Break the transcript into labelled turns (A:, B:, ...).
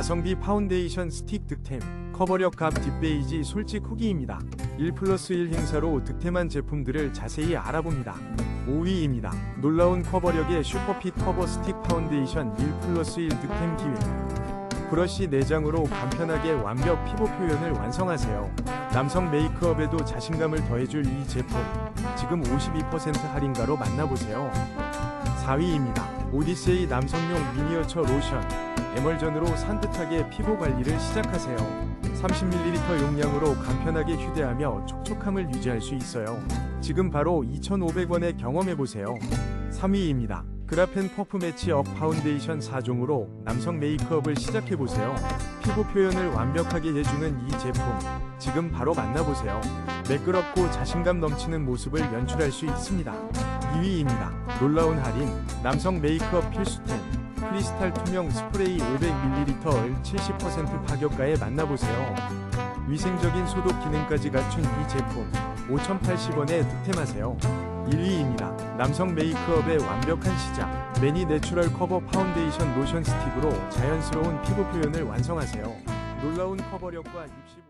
A: 가성비 파운데이션 스틱 득템 커버력 값 딥베이지 솔직 후기입니다. 1 플러스 1 행사로 득템한 제품들을 자세히 알아봅니다. 5위입니다. 놀라운 커버력의 슈퍼핏 커버 스틱 파운데이션 1 플러스 1 득템 기획 브러쉬 4장으로 간편하게 완벽 피부 표현을 완성하세요. 남성 메이크업에도 자신감을 더해줄 이 제품 지금 52% 할인가로 만나보세요. 4위입니다. 오디세이 남성용 미니어처 로션 에멀전으로 산뜻하게 피부 관리를 시작하세요. 30ml 용량으로 간편하게 휴대하며 촉촉함을 유지할 수 있어요. 지금 바로 2,500원에 경험해보세요. 3위입니다. 그라펜 퍼프 매치업 파운데이션 4종으로 남성 메이크업을 시작해보세요. 피부 표현을 완벽하게 해주는 이 제품 지금 바로 만나보세요. 매끄럽고 자신감 넘치는 모습을 연출할 수 있습니다. 2위입니다. 놀라운 할인 남성 메이크업 필수템 크리스탈 투명 스프레이 500ml를 70% 파격가에 만나보세요. 위생적인 소독 기능까지 갖춘 이 제품 5,080원에 득템하세요. 1위입니다. 남성 메이크업의 완벽한 시작. 매니 내추럴 커버 파운데이션 로션 스틱으로 자연스러운 피부 표현을 완성하세요. 놀라운 커버력과 65